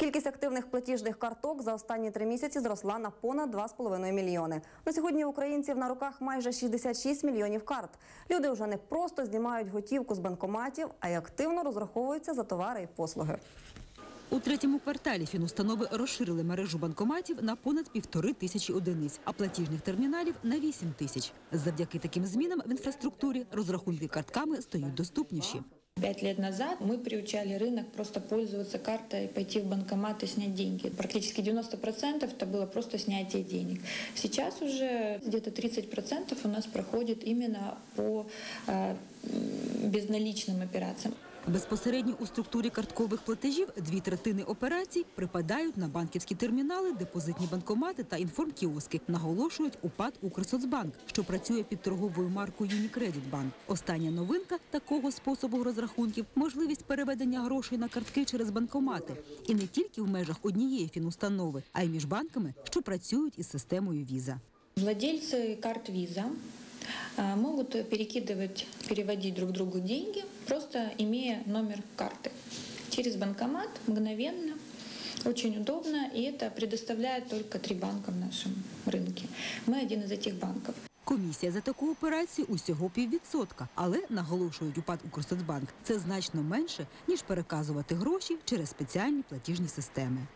Кількість активних платіжних карток за останні три місяці зросла на понад 2,5 мільйони. На сьогодні українців на руках майже 66 мільйонів карт. Люди вже не просто знімають готівку з банкоматів, а й активно розраховуються за товари і послуги. У третьому кварталі фінустанови розширили мережу банкоматів на понад півтори тисячі одиниць, а платіжних терміналів на вісім тисяч. Завдяки таким змінам в інфраструктурі розрахунки картками стають доступніші. Пять лет назад мы приучали рынок просто пользоваться картой, пойти в банкомат и снять деньги. Практически 90% это было просто снятие денег. Сейчас уже где-то 30% у нас проходит именно по э, безналичным операциям. Безпосередньо у структурі карткових платежів дві третини операцій припадають на банківські термінали, депозитні банкомати та інформкіоски, наголошують УПАД «Укрсоцбанк», що працює під торговою маркою «Юнікредитбанк». Остання новинка такого способу розрахунків – можливість переведення грошей на картки через банкомати. І не тільки в межах однієї фінустанови, а й між банками, що працюють із системою «Віза». Владельцы карт э, могут перекидывать, переводить друг другу деньги, просто имея номер карты. Через банкомат мгновенно, очень удобно, и это предоставляет только три банка в нашем рынке. Мы один из этих банков. Комісія за таку операцію усього піввідсотка, але наголошують УПАД «Укрсоцбанк» – це значно менше ніж переказувати гроші через спеціальні платіжні системи.